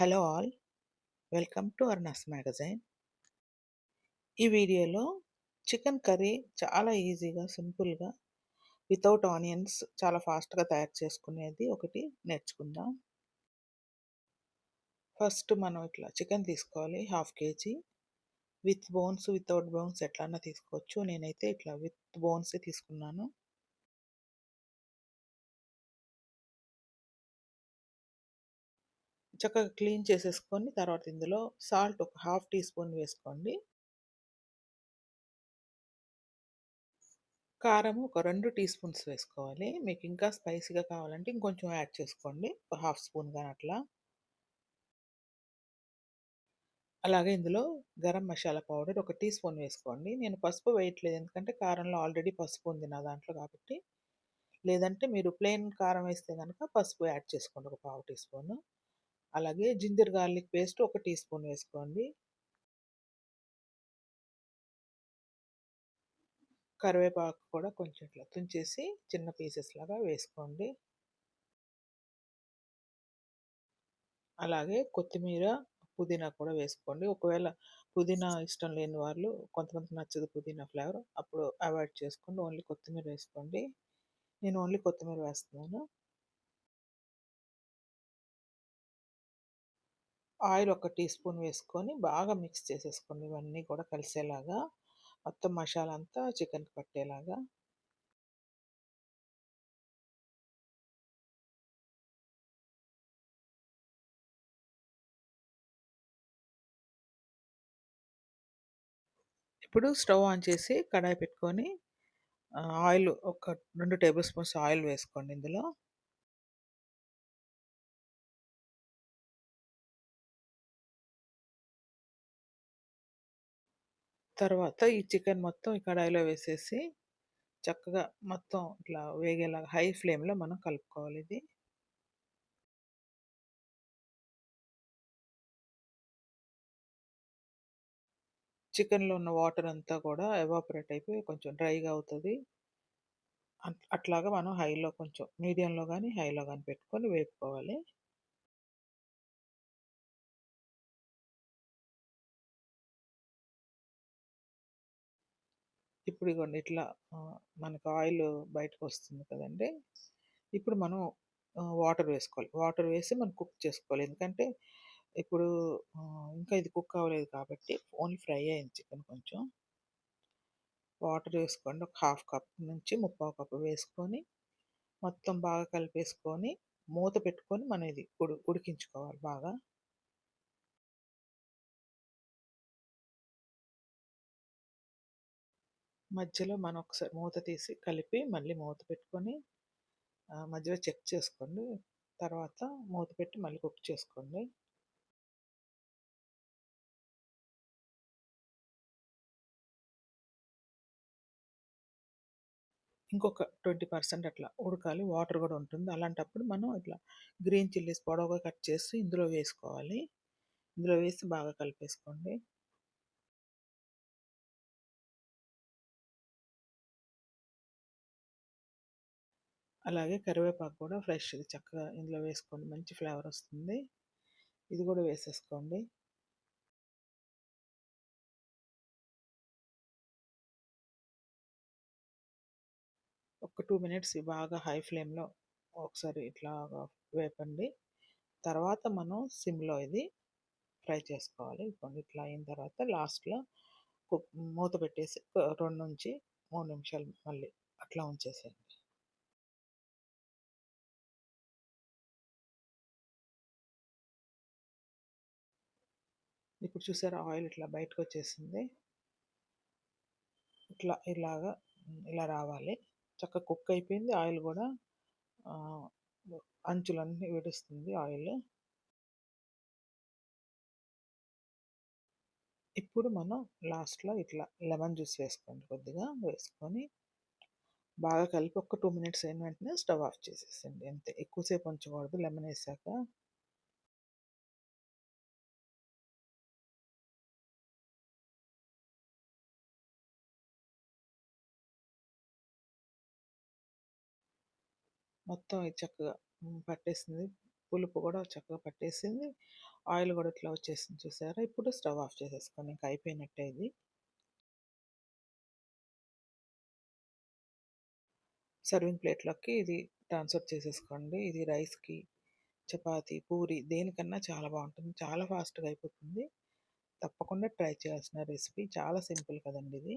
Hello all. Welcome to అర్నస్ magazine. ఈ వీడియోలో చికెన్ కర్రీ చాలా ఈజీగా సింపుల్గా వితౌట్ ఆనియన్స్ చాలా ఫాస్ట్గా తయారు చేసుకునేది ఒకటి నేర్చుకుందాం. ఫస్ట్ మనం ఇట్లా చికెన్ తీసుకోవాలి half KG. With bones without bones ఎట్లన్నా తీసుకోవచ్చు. నేనైతే ఇట్లా విత్ బోన్స్ తీసుకున్నాను. చక్కగా క్లీన్ చేసేసుకొని తర్వాత ఇందులో సాల్ట్ ఒక హాఫ్ టీ స్పూన్ వేసుకోండి. కారం ఒక రెండు టీ స్పూన్స్ వేసుకోవాలి. మీకు ఇంకా స్పైసీగా కావాలంటే ఇంకొంచెం యాడ్ చేసుకోండి. ఒక హాఫ్ స్పూన్ కానీ అట్లా. అలాగే ఇందులో గరం మసాలా పౌడర్ ఒక టీ స్పూన్ వేసుకోండి. నేను పసుపు వేయట్లేదు ఎందుకంటే కారంలో ఆల్రెడీ పసుపు ఉంది నా దాంట్లో కాబట్టి. లేదంటే మీరు ప్లెయిన్ కారం వేస్తే కనుక పసుపు యాడ్ చేసుకోండి ఒక పావు టీ స్పూన్. అలాగే జింజర్ గార్లిక్ పేస్ట్ ఒక టీ స్పూన్ వేసుకోండి. కరివేపాకు కూడా కొంచెం ఇట్లా తుంచేసి చిన్న పీసెస్ లాగా వేసుకోండి. అలాగే కొత్తిమీర పుదీనా కూడా వేసుకోండి. ఒకవేళ పుదీనా ఇష్టం లేని వాళ్ళు కొంతమంది నచ్చదు పుదీనా ఫ్లేవర్ అప్పుడు అవాయిడ్ చేసుకోండి. ఓన్లీ కొత్తిమీర వేసుకోండి. నేను ఓన్లీ కొత్తిమీర వేస్తున్నాను. ఆయిల్ ఒక టీ స్పూన్ వేసుకొని బాగా మిక్స్ చేసేసుకోండి. ఇవన్నీ కూడా కలిసేలాగా మొత్తం మసాలా అంతా చికెన్కి పట్టేలాగా. ఇప్పుడు స్టవ్ ఆన్ చేసి కడాయి పెట్టుకొని ఆయిల్ ఒక రెండు టేబుల్ స్పూన్స్ ఆయిల్ వేసుకోండి ఇందులో. తర్వాత ఈ చికెన్ మొత్తం ఈ కడాయిలో వేసేసి చక్కగా మొత్తం ఇట్లా వేగేలాగా హై ఫ్లేమ్లో మనం కలుపుకోవాలి ఇది. చికెన్లో ఉన్న వాటర్ అంతా కూడా ఎవాపరేట్ అయిపోయి కొంచెం డ్రైగా అవుతుంది. అట్లాగా మనం హైలో కొంచెం మీడియంలో కానీ హైలో కానీ పెట్టుకొని వేపుకోవాలి. ఇప్పుడు ఇగోండి ఇట్లా మనకు ఆయిల్ బయటకు వస్తుంది కదండి. ఇప్పుడు మనం వాటర్ వేసుకోవాలి. వాటర్ వేసి మనం కుక్ చేసుకోవాలి. ఎందుకంటే ఇప్పుడు ఇంకా ఇది కుక్ అవ్వలేదు కాబట్టి ఓన్లీ ఫ్రై అయింది చికెన్ కొంచెం. వాటర్ వేసుకోండి. ఒక హాఫ్ కప్ నుంచి ముప్పావు కప్ వేసుకొని మొత్తం బాగా కలిపేసుకొని మూత పెట్టుకొని మనం ఇది ఉడి ఉడికించుకోవాలి బాగా. మధ్యలో మనం ఒకసారి మూత తీసి కలిపి మళ్ళీ మూత పెట్టుకొని మధ్యలో చెక్ చేసుకోండి. తర్వాత మూత పెట్టి మళ్ళీ కుక్ చేసుకోండి. ఇంకొక ట్వంటీ పర్సెంట్ అట్లా ఉడకాలి. వాటర్ కూడా ఉంటుంది. అలాంటప్పుడు మనం ఇట్లా గ్రీన్ చిల్లీస్ పొడవుగా కట్ చేసి ఇందులో వేసుకోవాలి. ఇందులో వేసి బాగా కలిపేసుకోండి. అలాగే కరివేపాకు కూడా ఫ్రెష్ చక్కగా ఇందులో వేసుకోండి. మంచి ఫ్లేవర్ వస్తుంది. ఇది కూడా వేసేసుకోండి. ఒక టూ మినిట్స్ బాగా హై ఫ్లేమ్లో ఒకసారి ఇట్లా వేపండి. తర్వాత మనం సిమ్లో ఇది ఫ్రై చేసుకోవాలి. ఇప్పుడు ఇట్లా అయిన తర్వాత లాస్ట్లో మూత పెట్టేసి రెండు నుంచి మూడు నిమిషాలు మళ్ళీ అట్లా ఉంచేసేయండి. ఇప్పుడు చూసారా ఆయిల్ ఇట్లా బయటకు వచ్చేసింది ఇట్లా ఇలాగా ఇలా రావాలి. చక్కగా కుక్ అయిపోయింది ఆయిల్ కూడా. అంచులన్నీ విడుస్తుంది ఆయిల్. ఇప్పుడు మనం లాస్ట్లో ఇట్లా లెమన్ జ్యూస్ వేసుకోండి. కొద్దిగా వేసుకొని బాగా కలిపి ఒక టూ మినిట్స్ అయిన వెంటనే స్టవ్ ఆఫ్ చేసేసండి అంతే. ఎక్కువసేపు ఉంచకూడదు. లెమన్ వేసాక మొత్తం చక్కగా పట్టేసింది. పులుపు కూడా చక్కగా పట్టేసింది. ఆయిల్ కూడా ఇట్లా వచ్చేసింది చూసారా? ఇప్పుడు స్టవ్ ఆఫ్ చేసేసుకోండి ఇంకా అయిపోయినట్టే ఇది. సర్వింగ్ ప్లేట్లోకి ఇది ట్రాన్స్ఫర్ చేసేసుకోండి. ఇది రైస్కి చపాతి పూరి దేనికన్నా చాలా బాగుంటుంది. చాలా ఫాస్ట్గా అయిపోతుంది. తప్పకుండా ట్రై చేయాల్సిన రెసిపీ. చాలా సింపుల్ కదండి ఇది.